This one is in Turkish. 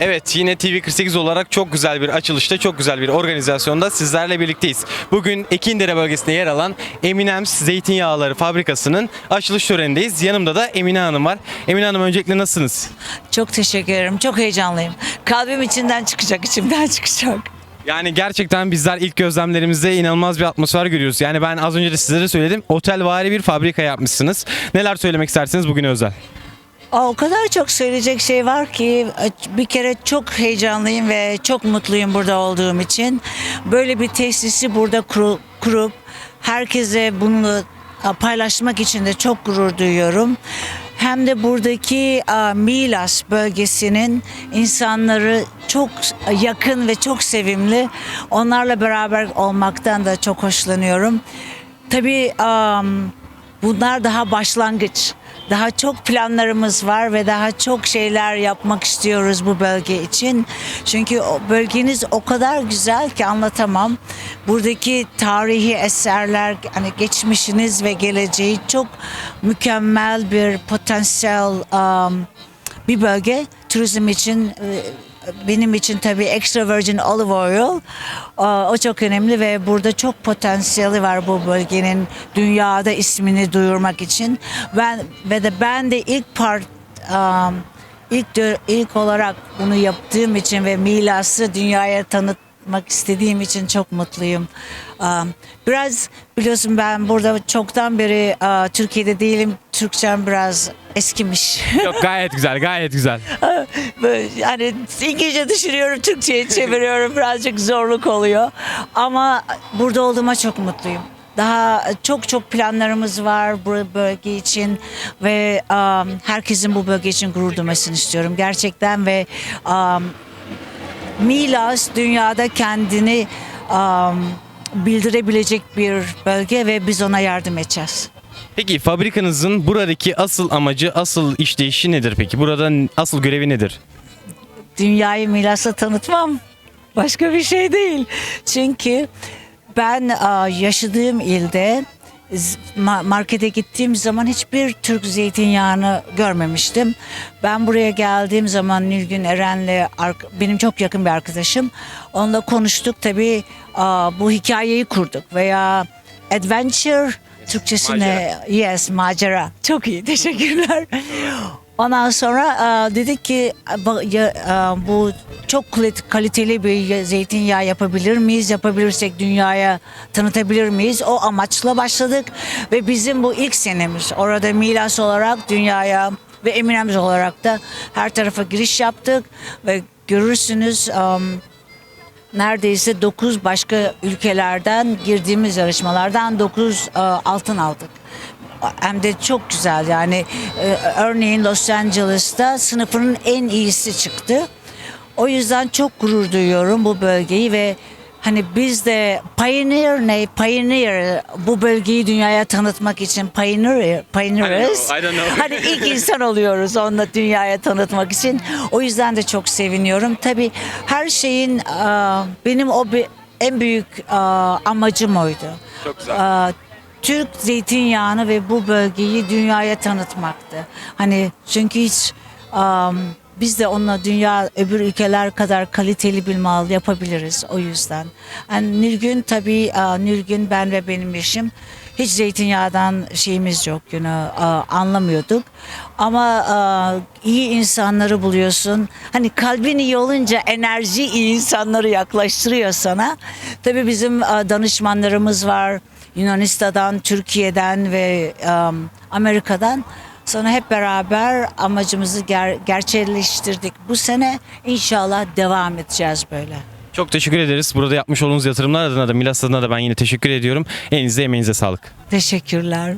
Evet yine TV48 olarak çok güzel bir açılışta, çok güzel bir organizasyonda sizlerle birlikteyiz. Bugün Ekindere bölgesinde yer alan Eminems Zeytinyağları Fabrikası'nın açılış törenindeyiz. Yanımda da Emine Hanım var. Emine Hanım öncelikle nasılsınız? Çok teşekkür ederim. Çok heyecanlıyım. Kalbim içinden çıkacak, içimden çıkacak. Yani gerçekten bizler ilk gözlemlerimizde inanılmaz bir atmosfer görüyoruz. Yani ben az önce de sizlere söyledim. Otelvari bir fabrika yapmışsınız. Neler söylemek istersiniz bugün özel? Aa, o kadar çok söyleyecek şey var ki bir kere çok heyecanlıyım ve çok mutluyum burada olduğum için. Böyle bir tesisi burada kuru- kurup herkese bunu paylaşmak için de çok gurur duyuyorum. Hem de buradaki Milas bölgesinin insanları çok yakın ve çok sevimli. Onlarla beraber olmaktan da çok hoşlanıyorum. Tabii bunlar daha başlangıç. Daha çok planlarımız var ve daha çok şeyler yapmak istiyoruz bu bölge için. Çünkü bölgeniz o kadar güzel ki anlatamam. Buradaki tarihi eserler, hani geçmişiniz ve geleceği çok mükemmel bir potansiyel um, bir bölge. Turizm için e, benim için tabii extra virgin olive oil Aa, o çok önemli ve burada çok potansiyeli var bu bölgenin dünyada ismini duyurmak için. Ben ve de ben de ilk part um, ilk ilk olarak bunu yaptığım için ve Milas'ı dünyaya tanıtmak istediğim için çok mutluyum. Um, biraz biliyorsun ben burada çoktan beri Türkiye'de değilim. Türkçem biraz eskimiş. Yok gayet güzel, gayet güzel. Yani İngilizce düşünüyorum, Türkçe'ye çeviriyorum. Birazcık zorluk oluyor. Ama burada olduğuma çok mutluyum. Daha çok çok planlarımız var bu bölge için ve um, herkesin bu bölge için gurur duymasını istiyorum gerçekten ve um, Milas dünyada kendini um, bildirebilecek bir bölge ve biz ona yardım edeceğiz. Peki fabrikanızın buradaki asıl amacı, asıl işleyişi nedir peki? Burada asıl görevi nedir? dünyayı Milas'a tanıtmam. Başka bir şey değil. Çünkü ben yaşadığım ilde markete gittiğim zaman hiçbir Türk zeytinyağını görmemiştim. Ben buraya geldiğim zaman Nilgün Eren'le benim çok yakın bir arkadaşım. Onunla konuştuk tabii bu hikayeyi kurduk veya adventure Türkçesi ne? Yes, macera. Çok iyi, teşekkürler. Ondan sonra e, dedik ki e, e, bu çok kaliteli bir zeytinyağı yapabilir miyiz? Yapabilirsek dünyaya tanıtabilir miyiz? O amaçla başladık ve bizim bu ilk senemiz. Orada Milas olarak dünyaya ve Eminems olarak da her tarafa giriş yaptık ve görürsünüz um, neredeyse 9 başka ülkelerden girdiğimiz yarışmalardan 9 altın aldık. Hem de çok güzel yani e, örneğin Los Angeles'ta sınıfının en iyisi çıktı. O yüzden çok gurur duyuyorum bu bölgeyi ve hani biz de pioneer ne pioneer bu bölgeyi dünyaya tanıtmak için pioneer pioneers. I don't know. Hani ilk insan oluyoruz onunla dünyaya tanıtmak için. O yüzden de çok seviniyorum. Tabii her şeyin aa, benim o en büyük aa, amacım oydu. Çok güzel. Türk zeytinyağını ve bu bölgeyi dünyaya tanıtmaktı. Hani çünkü hiç am, biz de onunla dünya öbür ülkeler kadar kaliteli bir mal yapabiliriz o yüzden. Yani Nilgün tabii Nilgün ben ve benim eşim hiç zeytinyağından şeyimiz yok aa, anlamıyorduk. Ama iyi insanları buluyorsun. Hani kalbin iyi olunca enerji iyi insanları yaklaştırıyor sana. Tabii bizim danışmanlarımız var. Yunanistan'dan, Türkiye'den ve um, Amerika'dan. Sonra hep beraber amacımızı ger- gerçekleştirdik. Bu sene inşallah devam edeceğiz böyle. Çok teşekkür ederiz. Burada yapmış olduğunuz yatırımlar adına da Milas adına da ben yine teşekkür ediyorum. Elinize emeğinize sağlık. Teşekkürler.